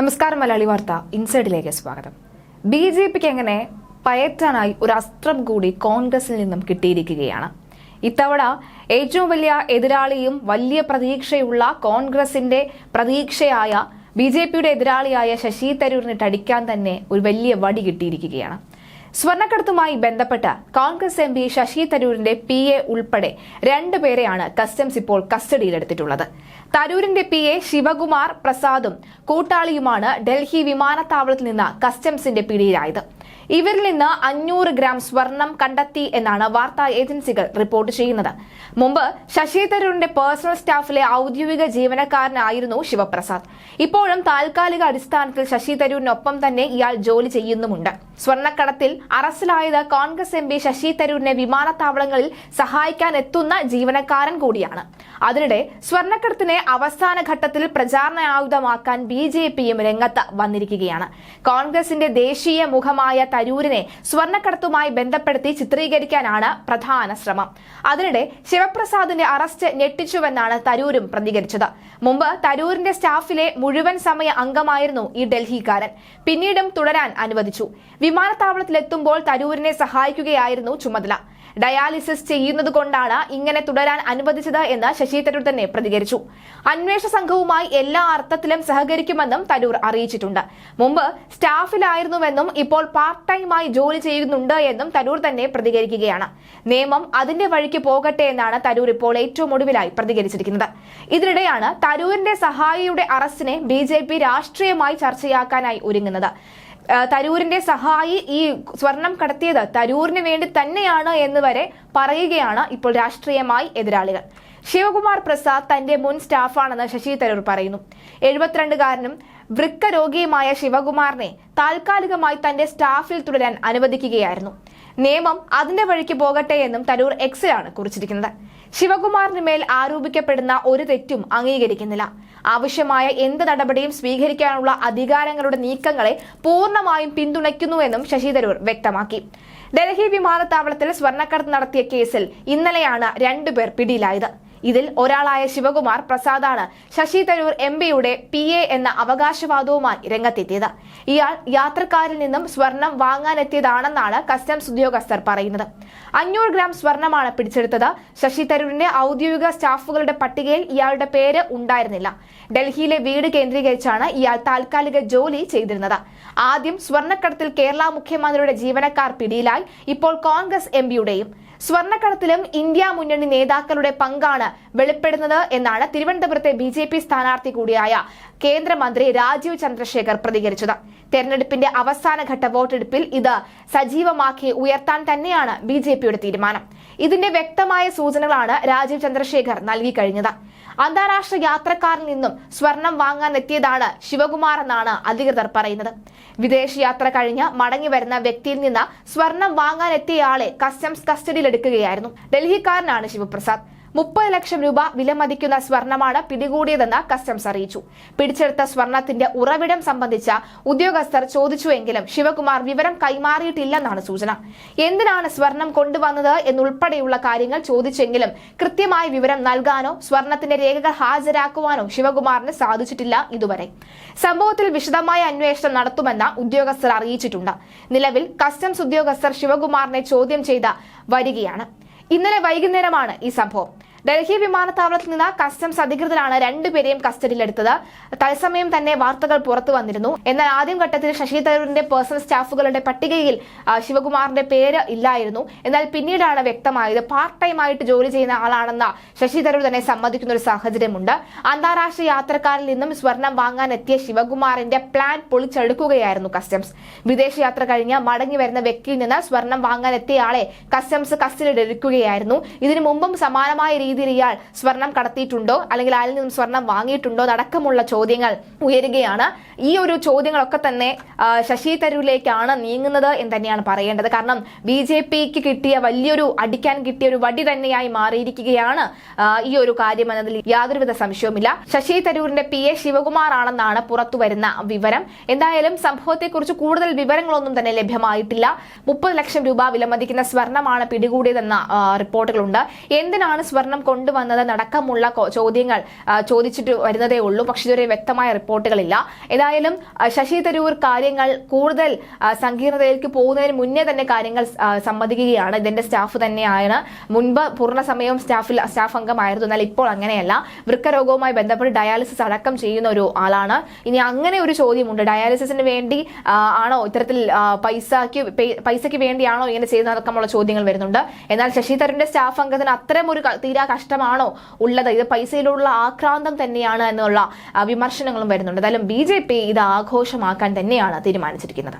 നമസ്കാരം മലയാളി വാർത്ത. ഇൻസൈഡിലേക്ക് സ്വാഗതം. ബി ജെ പിക്ക് എങ്ങനെ പയറ്റാനായി ഒരു അസ്ത്രം കൂടി കോൺഗ്രസിൽ നിന്നും കിട്ടിയിരിക്കുകയാണ്. ഇത്തവണ ഏറ്റവും വലിയ എതിരാളിയും വലിയ പ്രതീക്ഷയുള്ള കോൺഗ്രസിന്റെ പ്രതീക്ഷയായ ബി ജെ പിയുടെ എതിരാളിയായ ശശി തരൂരിനെ തടിക്കാൻ തന്നെ ഒരു വലിയ വടി കിട്ടിയിരിക്കുകയാണ്. സ്വർണക്കടത്തുമായി ബന്ധപ്പെട്ട് കോൺഗ്രസ് എം പി ശശി തരൂരിന്റെ പി എ ഉൾപ്പെടെ രണ്ടുപേരെയാണ് കസ്റ്റംസ് ഇപ്പോൾ കസ്റ്റഡിയിലെടുത്തിട്ടുള്ളത്. തരൂരിന്റെ പി എ ശിവകുമാർ പ്രസാദും കൂട്ടാളിയുമാണ് ഡൽഹി വിമാനത്താവളത്തിൽ നിന്ന് കസ്റ്റംസിന്റെ പിടിയിലായത്. ഇവരിൽ നിന്ന് അഞ്ഞൂറ് ഗ്രാം സ്വർണം കണ്ടെത്തി എന്നാണ് വാർത്താ ഏജൻസികൾ റിപ്പോർട്ട് ചെയ്യുന്നത്. മുമ്പ് ശശി തരൂരിന്റെ പേഴ്സണൽ സ്റ്റാഫിലെ ഔദ്യോഗിക ജീവനക്കാരനായിരുന്നു ശിവപ്രസാദ്. ഇപ്പോഴും താൽക്കാലിക അടിസ്ഥാനത്തിൽ ശശി തരൂരിനൊപ്പം തന്നെ ഇയാൾ ജോലി ചെയ്യുന്നുമുണ്ട്. സ്വർണക്കടത്തിൽ അറസ്റ്റിലായത് കോൺഗ്രസ് എം പി ശശി തരൂരിനെ വിമാനത്താവളങ്ങളിൽ സഹായിക്കാൻ എത്തുന്ന ജീവനക്കാരൻ കൂടിയാണ്. അതിനിടെ സ്വർണക്കടത്തിനെ അവസാന ഘട്ടത്തിൽ പ്രചാരണ ആയുധമാക്കാൻ ബി ജെ പിയും രംഗത്ത് വന്നിരിക്കുകയാണ്. കോൺഗ്രസിന്റെ ദേശീയ മുഖമായ തരൂരിനെ സ്വർണക്കടത്തുമായി ബന്ധപ്പെടുത്തി ചിത്രീകരിക്കാനാണ് പ്രധാന ശ്രമം. അതിനിടെ ശിവപ്രസാദിന്റെ അറസ്റ്റ് ഞെട്ടിച്ചുവെന്നാണ് തരൂരും പ്രതികരിച്ചത്. മുമ്പ് തരൂരിന്റെ സ്റ്റാഫിലെ മുഴുവൻ സമയ അംഗമായിരുന്നു ഈ ഡൽഹിക്കാരൻ. പിന്നീടും തുടരാൻ അനുവദിച്ചു. വിമാനത്താവളത്തിലെത്തുമ്പോൾ തരൂരിനെ സഹായിക്കുകയായിരുന്നു ചുമതല. ഡയാലിസിസ് ചെയ്യുന്നത് കൊണ്ടാണ് ഇങ്ങനെ തുടരാൻ അനുവദിച്ചത് എന്ന് ശശി തരൂർ തന്നെ പ്രതികരിച്ചു. അന്വേഷണ സംഘവുമായി എല്ലാ അർത്ഥത്തിലും സഹകരിക്കുമെന്നും തരൂർ അറിയിച്ചിട്ടുണ്ട്. മുമ്പ് സ്റ്റാഫിലായിരുന്നുവെന്നും ഇപ്പോൾ പാർട്ട് ടൈമായി ജോലി ചെയ്യുന്നുണ്ട് എന്നും തരൂർ തന്നെ പ്രതികരിക്കുകയാണ്. നിയമം അതിന്റെ വഴിക്ക് പോകട്ടെ എന്നാണ് തരൂർ ഇപ്പോൾ ഏറ്റവും ഒടുവിലായി പ്രതികരിച്ചിരിക്കുന്നത്. ഇതിനിടെയാണ് തരൂരിന്റെ സഹായിയുടെ അറസ്റ്റിനെ ബി രാഷ്ട്രീയമായി ചർച്ചയാക്കാനായി ഒരുങ്ങുന്നത്. തരൂരിന്റെ സഹായി ഈ സ്വർണം കടത്തിയത് തരൂരിന് വേണ്ടി തന്നെയാണ് എന്ന് വരെ പറയുകയാണ് ഇപ്പോൾ രാഷ്ട്രീയമായി എതിരാളികൾ. ശിവകുമാർ പ്രസാദ് തന്റെ മുൻ സ്റ്റാഫാണെന്ന് ശശി തരൂർ പറയുന്നു. എഴുപത്തിരണ്ടുകാരനും വൃക്ക രോഗിയുമായ ശിവകുമാറിനെ താൽക്കാലികമായി തന്റെ സ്റ്റാഫിൽ തുടരാൻ അനുവദിക്കുകയായിരുന്നു. നിയമം അതിന്റെ വഴിക്ക് പോകട്ടെ എന്നും തരൂർ എക്സിലാണ് കുറിച്ചിരിക്കുന്നത്. ശിവകുമാറിന് മേൽ ആരോപിക്കപ്പെടുന്ന ഒരു തെറ്റും അംഗീകരിക്കുന്നില്ല. ആവശ്യമായ എന്ത് നടപടിയും സ്വീകരിക്കാനുള്ള അധികാരങ്ങളുടെ നീക്കങ്ങളെ പൂർണമായും പിന്തുണയ്ക്കുന്നുവെന്നും ശശി തരൂർ വ്യക്തമാക്കി. ഡൽഹി വിമാനത്താവളത്തിൽ സ്വർണക്കടത്ത് നടത്തിയ കേസിൽ ഇന്നലെയാണ് രണ്ടുപേർ പിടിയിലായത്. ഇതിൽ ഒരാളായ ശിവകുമാർ പ്രസാദാണ്. ശശി തരൂർ എം പിയുടെ പി എ എന്ന അവകാശവാദവുമായി രംഗത്തെത്തിയത്. ഇയാൾ യാത്രക്കാരിൽ നിന്നും സ്വർണം വാങ്ങാനെത്തിയതാണെന്നാണ് കസ്റ്റംസ് ഉദ്യോഗസ്ഥർ പറയുന്നത്. അഞ്ഞൂറ് ഗ്രാം സ്വർണമാണ് പിടിച്ചെടുത്തത്. ശശി തരൂരിന്റെ ഔദ്യോഗിക സ്റ്റാഫുകളുടെ പട്ടികയിൽ ഇയാളുടെ പേര് ഉണ്ടായിരുന്നില്ല. ഡൽഹിയിലെ വീട് കേന്ദ്രീകരിച്ചാണ് ഇയാൾ താൽക്കാലിക ജോലി ചെയ്തിരുന്നത്. ആദ്യം സ്വർണക്കടത്തിൽ കേരള മുഖ്യമന്ത്രിയുടെ ജീവനക്കാർ പിടിയിലായി. ഇപ്പോൾ കോൺഗ്രസ് എം പിയുടെയും സ്വർണക്കടത്തിലും ഇന്ത്യ മുന്നണി നേതാക്കളുടെ പങ്കാണ് വെളിപ്പെടുന്നത് എന്നാണ് തിരുവനന്തപുരത്തെ ബി ജെ പി സ്ഥാനാർത്ഥി കൂടിയായ കേന്ദ്രമന്ത്രി രാജീവ് ചന്ദ്രശേഖർ പ്രതികരിച്ചത്. തെരഞ്ഞെടുപ്പിന്റെ അവസാനഘട്ട വോട്ടെടുപ്പിൽ ഇത് സജീവമാക്കി ഉയർത്താൻ തന്നെയാണ് ബി തീരുമാനം. ഇതിന്റെ വ്യക്തമായ സൂചനകളാണ് രാജീവ് ചന്ദ്രശേഖർ നൽകി കഴിഞ്ഞത്. അന്താരാഷ്ട്ര യാത്രക്കാരിൽ നിന്നും സ്വർണം വാങ്ങാൻ എത്തിയതാണ് ശിവകുമാർ എന്നാണ് അധികൃതർ പറയുന്നത്. വിദേശയാത്ര കഴിഞ്ഞ് മടങ്ങി വരുന്ന വ്യക്തിയിൽ നിന്ന് സ്വർണം വാങ്ങാൻ എത്തിയയാളെ കസ്റ്റംസ് കസ്റ്റഡിയിലെടുക്കുകയായിരുന്നു. ഡൽഹിക്കാരനാണ് ശിവപ്രസാദ്. മുപ്പത് ലക്ഷം രൂപ വിലമതിക്കുന്ന സ്വർണമാണ് പിടികൂടിയതെന്ന് കസ്റ്റംസ് അറിയിച്ചു. പിടിച്ചെടുത്ത സ്വർണത്തിന്റെ ഉറവിടം സംബന്ധിച്ച ഉദ്യോഗസ്ഥർ ചോദിച്ചുവെങ്കിലും ശിവകുമാർ വിവരം കൈമാറിയിട്ടില്ലെന്നാണ് സൂചന. എന്തിനാണ് സ്വർണം കൊണ്ടുവന്നത് എന്നുൾപ്പെടെയുള്ള കാര്യങ്ങൾ ചോദിച്ചെങ്കിലും കൃത്യമായ വിവരം നൽകാനോ സ്വർണത്തിന്റെ രേഖകൾ ഹാജരാക്കുവാനോ ശിവകുമാറിന് സാധിച്ചിട്ടില്ല ഇതുവരെ. സംഭവത്തിൽ വിശദമായ അന്വേഷണം നടത്തുമെന്ന് ഉദ്യോഗസ്ഥർ അറിയിച്ചിട്ടുണ്ട്. നിലവിൽ കസ്റ്റംസ് ഉദ്യോഗസ്ഥർ ശിവകുമാറിനെ ചോദ്യം ചെയ്ത വരികയാണ്. ഇന്നലെ വൈകുന്നേരമാണ് ഈ സംഭവം. ഡൽഹി വിമാനത്താവളത്തിൽ നിന്ന് കസ്റ്റംസ് അധികൃതരാണ് രണ്ടുപേരെയും കസ്റ്റഡിയിലെടുത്തത്. തത്സമയം തന്നെ വാർത്തകൾ പുറത്തു വന്നിരുന്നു. എന്നാൽ ആദ്യം ഘട്ടത്തിൽ ശശി തരൂരിന്റെ പേഴ്സണൽ സ്റ്റാഫുകളുടെ പട്ടികയിൽ ശിവകുമാറിന്റെ പേര് ഇല്ലായിരുന്നു. എന്നാൽ പിന്നീടാണ് വ്യക്തമായത് പാർട്ട് ടൈം ആയിട്ട് ജോലി ചെയ്യുന്ന ആളാണെന്ന ശശി തരൂർ തന്നെ സമ്മതിക്കുന്ന ഒരു സാഹചര്യമുണ്ട്. അന്താരാഷ്ട്ര യാത്രക്കാരിൽ നിന്നും സ്വർണം വാങ്ങാനെത്തിയ ശിവകുമാറിന്റെ പ്ലാൻ പൊളിച്ചെടുക്കുകയായിരുന്നു കസ്റ്റംസ്. വിദേശയാത്ര കഴിഞ്ഞ് മടങ്ങി വരുന്ന വ്യക്തിയിൽ നിന്ന് സ്വർണം വാങ്ങാനെത്തിയ ആളെ കസ്റ്റംസ് കസ്റ്റഡിയിലെടുക്കുകയായിരുന്നു. ഇതിനു മുമ്പും സമാനമായ രീതിയിൽ ഇയാൾ സ്വർണം കടത്തിയിട്ടുണ്ടോ? അല്ലെങ്കിൽ അയാളിൽ നിന്നും സ്വർണം വാങ്ങിയിട്ടുണ്ടോ? അടക്കമുള്ള ചോദ്യങ്ങൾ ഉയരുകയാണ്. ഈ ഒരു ചോദ്യങ്ങളൊക്കെ തന്നെ ശശി തരൂരിലേക്കാണ് നീങ്ങുന്നത് എന്ന് തന്നെയാണ് പറയേണ്ടത്. കാരണം ബി ജെ പിക്ക് കിട്ടിയ വലിയൊരു അടിക്കാൻ കിട്ടിയ ഒരു വടി തന്നെയായി മാറിയിരിക്കുകയാണ് ഈ ഒരു കാര്യം എന്നതിൽ യാതൊരുവിധ സംശയവുമില്ല. ശശി തരൂരിന്റെ പി എ ശിവകുമാർ ആണെന്നാണ് പുറത്തു വരുന്ന വിവരം. എന്തായാലും സംഭവത്തെക്കുറിച്ച് കൂടുതൽ വിവരങ്ങളൊന്നും തന്നെ ലഭ്യമായിട്ടില്ല. മുപ്പത് ലക്ഷം രൂപ വിലമതിക്കുന്ന സ്വർണമാണ് പിടികൂടിയതെന്ന റിപ്പോർട്ടുകളുണ്ട്. എന്തിനാണ് സ്വർണം കൊണ്ടുവന്നത് നടക്കമുള്ള ചോദ്യങ്ങൾ ചോദിച്ചിട്ട് വരുന്നതേ ഉള്ളൂ. പക്ഷെ ഇതുവരെ വ്യക്തമായ റിപ്പോർട്ടുകളില്ല. ഏതായാലും ശശി തരൂർ കാര്യങ്ങൾ കൂടുതൽ സങ്കീർണതയിലേക്ക് പോകുന്നതിന് മുന്നേ തന്നെ കാര്യങ്ങൾ സമ്മതിക്കുകയാണ്. ഇതിന്റെ സ്റ്റാഫ് തന്നെയാണ്. മുൻപ് പൂർണസമയവും സ്റ്റാഫിൽ സ്റ്റാഫ് അംഗമായിരുന്നു. എന്നാൽ ഇപ്പോൾ അങ്ങനെയല്ല. വൃക്കരോഗവുമായി ബന്ധപ്പെട്ട് ഡയാലിസിസ് അടക്കം ചെയ്യുന്ന ഒരു ആളാണ്. ഇനി അങ്ങനെ ഒരു ചോദ്യമുണ്ട്. ഡയാലിസിസിന് വേണ്ടി ആണോ ഇത്തരത്തിൽ പൈസക്ക് പൈസയ്ക്ക് വേണ്ടിയാണോ ഇങ്ങനെ ചെയ്യുന്നതടക്കമുള്ള ചോദ്യങ്ങൾ വരുന്നുണ്ട്. എന്നാൽ ശശി തരൂരിന്റെ സ്റ്റാഫ് അംഗത്തിന് അത്തരം ഒരു തീരാ കഷ്ടമാണോ ഉള്ളത്? ഇത് പൈസയിലുള്ള ആക്രാന്തം തന്നെയാണ് എന്നുള്ള വിമർശനങ്ങളും വരുന്നുണ്ട്. എന്തായാലും ബി ജെ ഇത് ആഘോഷമാക്കാൻ തന്നെയാണ് തീരുമാനിച്ചിരിക്കുന്നത്.